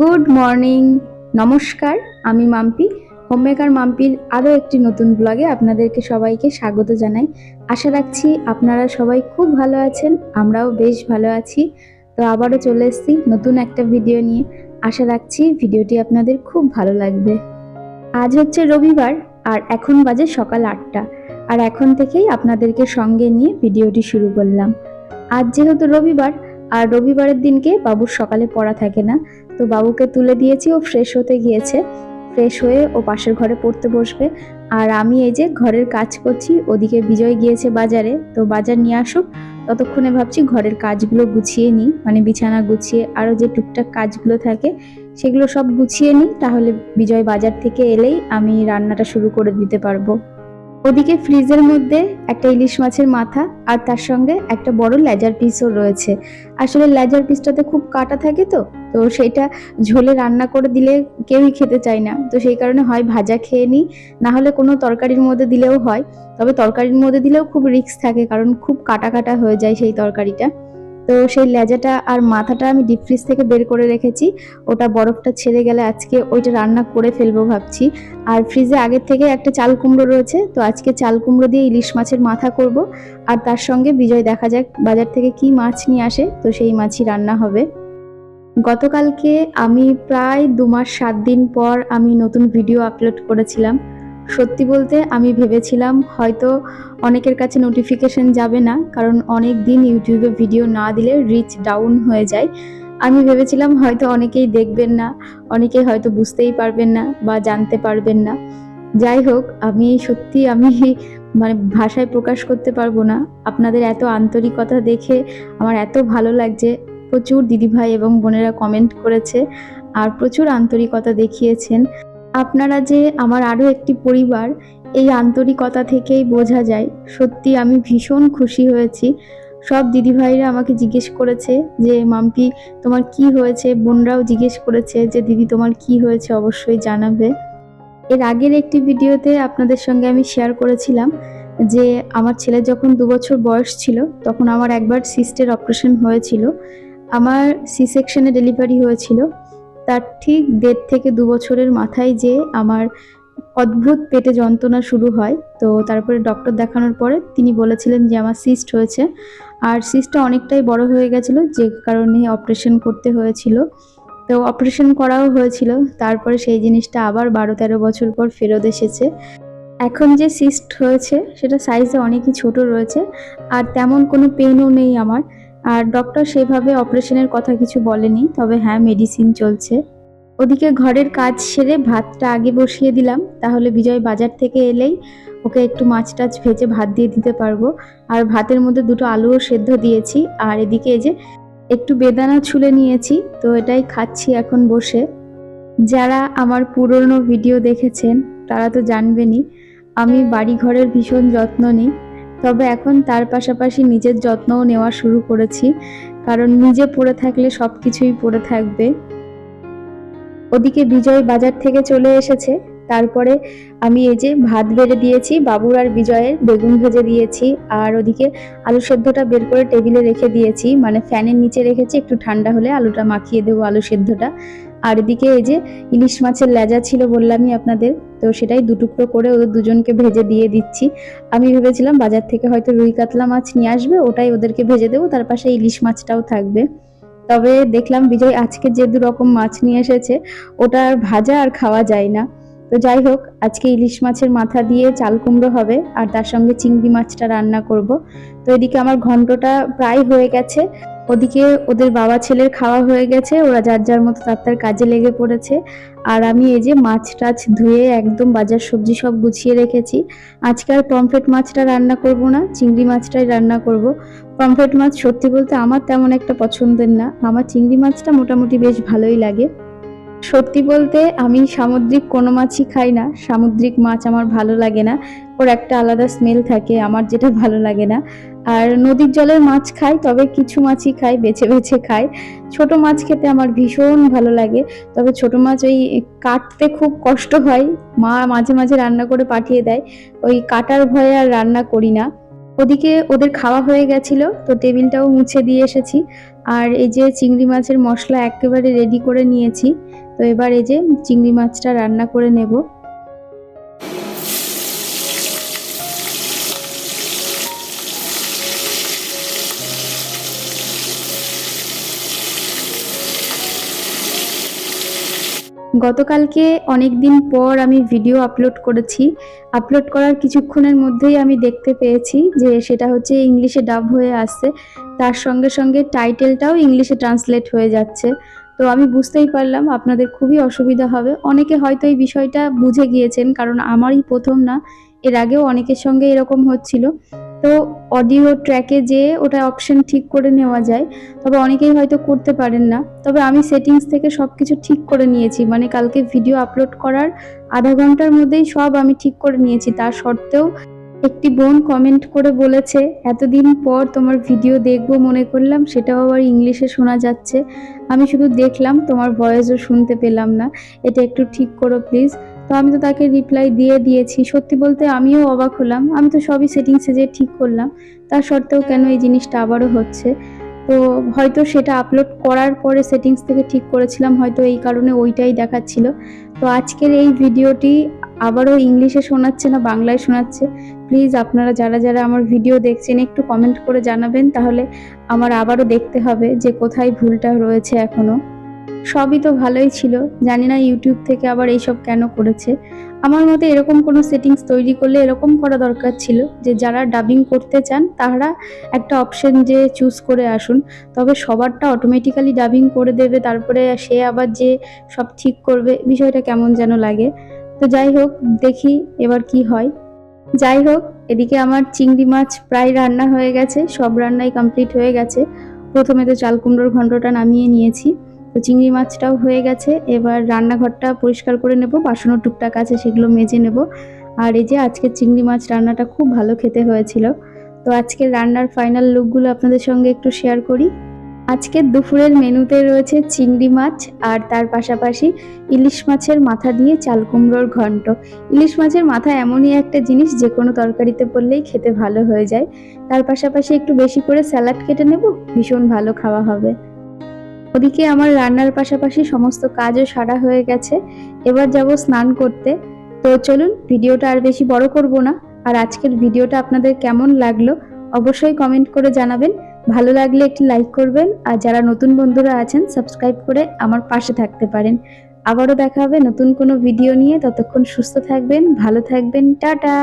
Good morning নমস্কার, আমি Mampi. Homemaker মাম্পির আরও একটি নতুন ব্লগে আপনাদেরকে সবাইকে স্বাগত জানাই। আশা রাখছি আপনারা সবাই খুব ভালো আছেন, আমরাও বেশ ভালো আছি। তো আবারও চলে এসেছি নতুন একটা ভিডিও নিয়ে। আশা রাখছি ভিডিওটি আপনাদের খুব ভালো লাগবে। আজ হচ্ছে রবিবার, আর এখন বাজে সকাল আটটা। আর এখন থেকেই আপনাদেরকে সঙ্গে নিয়ে ভিডিওটি শুরু করলাম। আজ যেহেতু রবিবার, আর রবিবারের দিনকে বাবুর সকালে পড়া থাকে না তো বাবুকে তুলে দিয়েছি, ও ফ্রেশ হতে গিয়েছে। ফ্রেশ হয়ে ও পাশের ঘরে পড়তে বসবে। আর আমি এই যে ঘরের কাজ করছি, ওদিকে বিজয় গিয়েছে বাজারে। তো বাজার নিয়ে আসুক, ততক্ষণে ভাবছি ঘরের কাজগুলো গুছিয়ে নিই। মানে বিছানা গুছিয়ে আরও যে টুকটাক কাজগুলো থাকে, সেগুলো সব গুছিয়ে নিই। তাহলে বিজয় বাজার থেকে এলেই আমি রান্নাটা শুরু করে দিতে পারব। ওদিকে ফ্রিজের মধ্যে একটা ইলিশ মাছের মাথা আর তার সঙ্গে একটা বড় লেজার পিসও রয়েছে। আসলে লেজার পিসটাতে খুব কাটা থাকে তো তো সেইটা ঝোলে রান্না করে দিলে কেউই খেতে চায় না। তো সেই কারণে হয় ভাজা খেয়ে নিই না হলে কোনো তরকারির মধ্যে দিলেও হয়। তবে তরকারির মধ্যে দিলেও খুব রিস্ক থাকে কারণ খুব কাটা কাটা হয়ে যায় সেই তরকারিটা। তো সেই লেজাটা আর মাথাটা আমি ডিপ ফ্রিজ থেকে বের করে রেখেছি। ওটা বরফটা ছেড়ে গেলে আজকে ওইটা রান্না করে ফেলব ভাবছি। আর ফ্রিজে আগের থেকে একটা চাল কুমড়ো রয়েছে, তো আজকে চাল কুমড়ো দিয়ে ইলিশ মাছের মাথা করব। আর তার সঙ্গে বিজয় দেখা যাক বাজার থেকে কি মাছ নিয়ে আসে, তো সেই মাছই রান্না হবে। গতকালকে আমি প্রায় দু মাস সাত দিন পর আমি নতুন ভিডিও আপলোড করেছিলাম। সত্যি বলতে আমি ভেবেছিলাম হয়তো অনেকের কাছে নোটিফিকেশন যাবে না, কারণ অনেক দিন ইউটিউবে ভিডিও না দিলে রিচ ডাউন হয়ে যায়। আমি ভেবেছিলাম হয়তো অনেকেই দেখবেন না অনেকেই হয়তো বুঝতেই পারবেন না বা জানতে পারবেন না। যাই হোক, আমি সত্যি আমি মানে ভাষায় প্রকাশ করতে পারব না। আপনাদের এত আন্তরিকতা দেখে আমার এত ভালো লাগছে। প্রচুর দিদিভাই এবং বোনেরা কমেন্ট করেছে, আর প্রচুর আন্তরিকতা দেখিয়েছেন। আপনারা যে আমার আরও একটি পরিবার, এই আন্তরিকতা থেকেই বোঝা যায়। সত্যি আমি ভীষণ খুশি হয়েছি। সব দিদিভাইরা আমাকে জিজ্ঞেস করেছে যে, মাম্পি, তোমার কি হয়েছে? বোনরাও জিজ্ঞেস করেছে যে, দিদি, তোমার কি হয়েছে? অবশ্যই জানাবে। এর আগের একটি ভিডিওতে আপনাদের সঙ্গে আমি শেয়ার করেছিলাম যে, আমার ছেলে যখন দু বছর বয়স ছিল, তখন আমার একবার সিস্টের অপারেশন হয়েছিল। আমার সি সেকশনে ডেলিভারি হয়েছিল। তার ঠিক দেড় থেকে দু বছরের মাথায় যে আমার অদ্ভুত পেটে যন্ত্রণা শুরু হয়। তো তারপরে ডক্টর দেখানোর পরে তিনি বলেছিলেন যে আমার সিস্ট হয়েছে। আর সিস্টটা অনেকটাই বড় হয়ে গেছিল, যে কারণে অপারেশন করতে হয়েছিল। তো অপারেশন করাও হয়েছিল। তারপরে সেই জিনিসটা আবার বারো তেরো বছর পর ফেরত এসেছে। এখন যে সিস্ট হয়েছে, সেটা সাইজে অনেকই ছোট রয়েছে। আর তেমন কোনো পেনও নেই আমার। আর ডক্টর সেভাবে অপারেশনের কথা কিছু বলেনি, তবে হ্যাঁ মেডিসিন চলছে। ওদিকে ঘরের কাজ সেরে ভাতটা আগে বসিয়ে দিলাম, তাহলে বিজয় বাজার থেকে এলেই ওকে একটু মাছ টাছ ভেজে ভাত দিয়ে দিতে পারব। আর ভাতের মধ্যে দুটো আলুও সেদ্ধ দিয়েছি, আর এদিকে যে একটু বেদানা ছুলে নিয়েছি, তো এটাই খাচ্ছি এখন বসে। যারা আমার পুরনো ভিডিও দেখেছেন, তারা তো জানবেনই, আমি বাড়ি ঘরের ভীষণ যত্ন নিই। তবে এখন তার পাশাপাশি নিজের যত্নও নেওয়া শুরু করেছি, কারণ নিজে পড়ে থাকলে সব কিছুই পড়ে থাকবে। ওদিকে বিজয় বাজার থেকে চলে এসেছে, তারপরে আমি এই যে ভাত বেড়ে দিয়েছি, বাবুর আর বিজয়ের বেগুন ভেজে দিয়েছি, আর ওদিকে আলু সেদ্ধটা বের করে টেবিলে রেখে দিয়েছি মানে ফ্যানের নিচে রেখেছি, একটু ঠান্ডা হলে আলুটা মাখিয়ে দেবো আলু সেদ্ধটা। আর এদিকে এই যে ইলিশ মাছের লেজা ছিল বললামই আপনাদের, তো সেটাই দুটুকরো করে ওদের দুজনকে ভেজে দিয়ে দিচ্ছি। আমি ভেবেছিলাম বাজার থেকে হয়তো রুই কাতলা মাছ নিয়ে আসবে, ওটাই ওদেরকে ভেজে দেবো, তার পাশে ইলিশ মাছটাও থাকবে। তবে দেখলাম বিজয় আজকে যে দু রকম মাছ নিয়ে এসেছে, ওটা আর ভাজা আর খাওয়া যায় না। তো যাই হোক, আজকে ইলিশ মাছের মাথা দিয়ে চাল কুমড়ো হবে, আর তার সঙ্গে চিংড়ি মাছটা রান্না করব। তো এদিকে আমার ঘন্টটা প্রায় হয়ে গেছে। ওদিকে ওদের বাবা ছেলের খাওয়া হয়ে গেছে, ওরা যার যার মতো তার তার কাজে লেগে পড়েছে। আর আমি এই যে মাছ টাছ ধুয়ে একদম বাজার সবজি সব গুছিয়ে রেখেছি। আজকে আর পমফ্রেট মাছটা রান্না করব না, চিংড়ি মাছটাই রান্না করব। পমফ্রেট মাছ সত্যি বলতে আমার তেমন একটা পছন্দের না, আমার চিংড়ি মাছটা মোটামুটি বেশ ভালোই লাগে। সত্যি বলতে আমি সামুদ্রিক কোনো মাছই খাই না, সামুদ্রিক মাছ আমার ভালো লাগে না। ওর একটা আলাদা স্মেল থাকে, আমার যেটা ভালো লাগে না। আর নদীর জলের মাছ খাই, তবে কিছু মাছই খাই, বেছে বেছে খাই। ছোট মাছ খেতে আমার ভীষণ ভালো লাগে, তবে ছোট মাছ ওই কাটতে খুব কষ্ট হয়। মা মাঝে মাঝে রান্না করে পাঠিয়ে দেয়, ওই কাটার ভয়ে আর রান্না করি না। ওদিকে ওদের খাওয়া হয়ে গেছিল, তো টেবিলটাও মুছে দিয়ে এসেছি। আর এই যে চিংড়ি মাছের মশলা একেবারে রেডি করে নিয়েছি, তো এবার এই যে চিংড়ি মাছটা রান্না করে নেব। গতকালকে অনেক দিন পর আমি ভিডিও আপলোড করেছি। আপলোড করার কিছুক্ষণের মধ্যেই আমি দেখতে পেয়েছি যে সেটা হচ্ছে ইংলিশে ডাব হয়ে আসছে। তার সঙ্গে সঙ্গে টাইটেলটাও ইংলিশে ট্রান্সলেট হয়ে যাচ্ছে। তো আমি বুঝতেই পারলাম, আপনাদের খুবই অসুবিধা হবে। অনেকে হয়তো এই বিষয়টা বুঝে গিয়েছেন, কারণ আমারই প্রথম না, এর আগেও অনেকের সঙ্গে এরকম হচ্ছিল। তো অডিও ট্র্যাকে যেয়ে ওটা অপশন ঠিক করে নেওয়া যায়। তবে অনেকেই হয়তো করতে পারেন না। তবে আমি সেটিংস থেকে সব কিছু ঠিক করে নিয়েছি। মানে কালকে ভিডিও আপলোড করার আধা ঘণ্টার মধ্যেই সব আমি ঠিক করে নিয়েছি। তার সত্ত্বেও একটি বোন কমেন্ট করে বলেছে, এতদিন পর তোমার ভিডিও দেখব মনে করলাম, সেটাও আবার ইংলিশে শোনা যাচ্ছে। আমি শুধু দেখলাম, তোমার ভয়েসও শুনতে পেলাম না। এটা একটু ঠিক করো প্লিজ তো আমি তো তাকে রিপ্লাই দিয়ে দিয়েছি। সত্যি বলতে আমিও অবাক হলাম। আমি তো সবই সেটিংসে যে ঠিক করলাম তা সত্ত্বেও কেন এই জিনিসটা আবারও হচ্ছে? তো হয়তো সেটা আপলোড করার পরে সেটিংস থেকে ঠিক করেছিলাম, হয়তো এই কারণে ওইটাই দেখাচ্ছিল। তো আজকের এই ভিডিওটি আবারও ইংলিশে শোনাচ্ছে না, বাংলায় শোনাচ্ছে। প্লিজ আপনারা যারা যারা আমার ভিডিও দেখছেন, একটু কমেন্ট করে জানাবেন, তাহলে আমার আবারও দেখতে হবে যে কোথায় ভুলটা রয়েছে এখনও। সবই তো ভালোই ছিল। জানি না ইউটিউব থেকে আবার এইসব কেন করেছে। আমার মতে এরকম কোনো সেটিংস তৈরি করলে এরকম করা দরকার ছিল যে যারা ডাবিং করতে চান, তারা একটা অপশন যে চুজ করে আসুন। তবে সবারটা অটোমেটিক্যালি ডাবিং করে দেবে, তারপরে সে আবার যে সব ঠিক করবে, বিষয়টা কেমন যেন লাগে। তো যাই হোক, দেখি এবার কি হয়। যাই হোক, এদিকে আমার চিংড়ি মাছ প্রায় রান্না হয়ে গেছে, সব রান্নাই কমপ্লিট হয়ে গেছে। প্রথমে তো চাল কুমড়োর ঘন্টটা নামিয়ে নিয়েছি। তো চিংড়ি মাছটাও হয়ে গেছে। এবার রান্নাঘরটা পরিষ্কার করে নেব বাসনও টুকটাক আছে সেগুলো মেজে নেব। আর এই যে আজকে চিংড়ি মাছ রান্নাটা খুব ভালো খেতে হয়েছিল। তো আজকে রান্নার ফাইনাল লুকগুলো আপনাদের সঙ্গে একটু শেয়ার করি। আজকে দুপুরের মেনুতে রয়েছে চিংড়ি মাছ আর তার পাশাপাশি ইলিশ মাছের মাথা দিয়ে চাল কুমড়োর ঘন্ট। ইলিশ মাছের মাথা এমনই একটা জিনিস, যে কোনো তরকারিতে পড়লেই খেতে ভালো হয়ে যায়। তার পাশাপাশি একটু বেশি করে স্যালাড কেটে নেব, ভীষণ ভালো খাওয়া হবে। ওদিকে আমার রান্নার পাশাপাশি সমস্ত কাজও সারা হয়ে গেছে। এবার যাব স্নান করতে। তো চলুন, ভিডিওটা আর বেশি বড় করব না। আর আজকের ভিডিওটা আপনাদের কেমন লাগল অবশ্যই কমেন্ট করে জানাবেন। ভালো লাগলে একটি লাইক করবেন। আর যারা নতুন বন্ধুরা আছেন সাবস্ক্রাইব করে আমার পাশে থাকতে পারেন। আবারও দেখা হবে নতুন কোনো ভিডিও নিয়ে। ততক্ষণ সুস্থ থাকবেন, ভালো থাকবেন। টাটা!